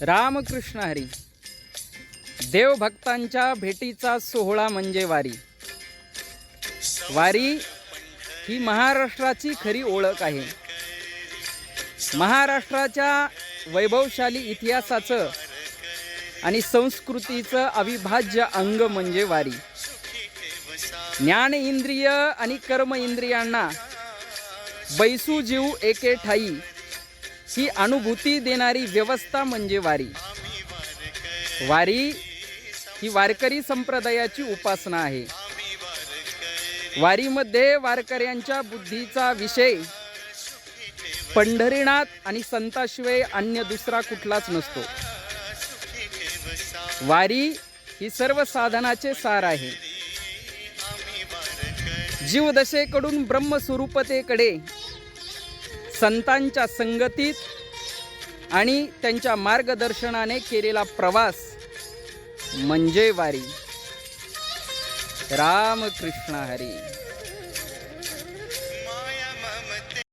रामकृष्ण हरी. देवभक्तांच्या भेटीचा सोहळा म्हणजे वारी. वारी ही महाराष्ट्राची खरी ओळख आहे. महाराष्ट्राच्या वैभवशाली इतिहासाचं आणि संस्कृतीचं अविभाज्य अंग म्हणजे वारी. ज्ञान इंद्रिय आणि कर्म इंद्रियांना बैसू जीव एके ठाई. ही अनुभूती देणारी व्यवस्था म्हणजे वारी. वारी ही वारकरी संप्रदायाची उपासना आहे. वारीमध्ये वारकऱ्यांच्या बुद्धीचा विषय पंढरीनाथ आणि संताशिवाय अन्य दुसरा कुठलाच नसतो. वारी ही सर्व साधनाचे सार आहे. जीवदशेकडून ब्रह्मस्वरूपतेकडे संतांच्या संगतीत आणि त्यांच्या मार्गदर्शनाने केलेला प्रवास म्हणजे वारी. रामकृष्ण हरी.